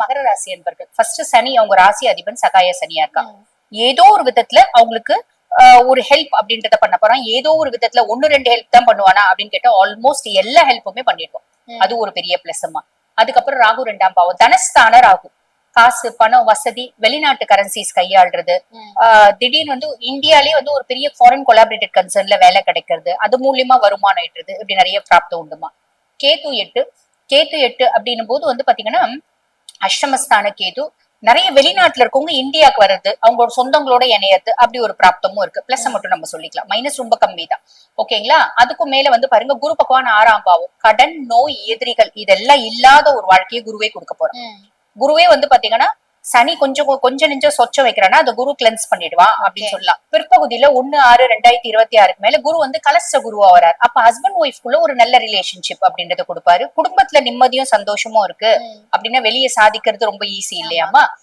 மகர ராசி என்பர்கள். ஃபர்ஸ்ட் சனி அவங்க ராசி அதிபன் சகாய சனியா இருக்கா. ஏதோ ஒரு விதத்துல அவங்களுக்கு ஒரு ஹெல்ப் அப்படின்றத பண்ண போறான். ஏதோ ஒரு விதத்துல ஒன்னு ரெண்டு ஹெல்ப் தான் பண்ணுவானா அப்படின்னு கேட்டா ஆல்மோஸ்ட் எல்லா ஹெல்ப்புமே பண்ணிருக்கோம். அது ஒரு பெரிய பிளஸ் அம்மா. அதுக்கப்புறம் ராகு ரெண்டாம் பாவம். தனஸ்தான ராகு. காசு பணம் வசதி வெளிநாட்டு கரன்சிஸ் கையாள்றது. திடீர்னு வந்து இந்தியாலே வந்து ஒரு பெரிய ஃபாரின் கொலாபரேட்டட் கன்சர்ன்ல வேலை கிடைக்கிறது. அது மூலியமா வருமானம் ஈட்டுறது. இப்படி நிறைய பிராப்தம் உண்டுமா. கேது எட்டு. கேது எட்டு அப்படின்னும் போது வந்து பாத்தீங்கன்னா அஷ்டமஸ்தான கேது. நிறைய வெளிநாட்டுல இருக்கவங்க இந்தியாவுக்கு வர்றது அவங்களோட சொந்தங்களோட இணையறது அப்படி ஒரு பிராப்தமும் இருக்கு. பிளஸ் மட்டும் நம்ம சொல்லிக்கலாம். மைனஸ் ரொம்ப கம்மி தான். ஓகேங்களா அதுக்கும் மேல வந்து பாருங்க குரு பகவான் ஆறாம் பாவம். கடன் நோய் எதிரிகள் இதெல்லாம் இல்லாத ஒரு வாழ்க்கையை குருவே கொடுக்க போறோம் குருவே வந்து பாத்தீங்கன்னா சனி கொஞ்சம் கொ- கொஞ்சம் நெஞ்சம் சொச்சம் வைக்கிறான்னா அந்த குரு கிளென்ஸ் பண்ணிடுவான் அப்படின்னு. சொல்லலாம். பிற்பகுதியில ஒண்ணு ஆறு ரெண்டாயிரத்தி இருபத்தி ஆறுக்கு மேல குரு வந்து கலஸ்ட குருவா வராரு அப்ப ஹஸ்பண்ட் ஒய்ஃப்குள்ள ஒரு நல்ல ரிலேஷன்ஷிப் அப்படின்றத கொடுப்பாரு. குடும்பத்துல நிம்மதியும் சந்தோஷமும் இருக்கு. அப்படின்னா வெளியே சாதிக்கிறது ரொம்ப ஈஸி இல்லையாமா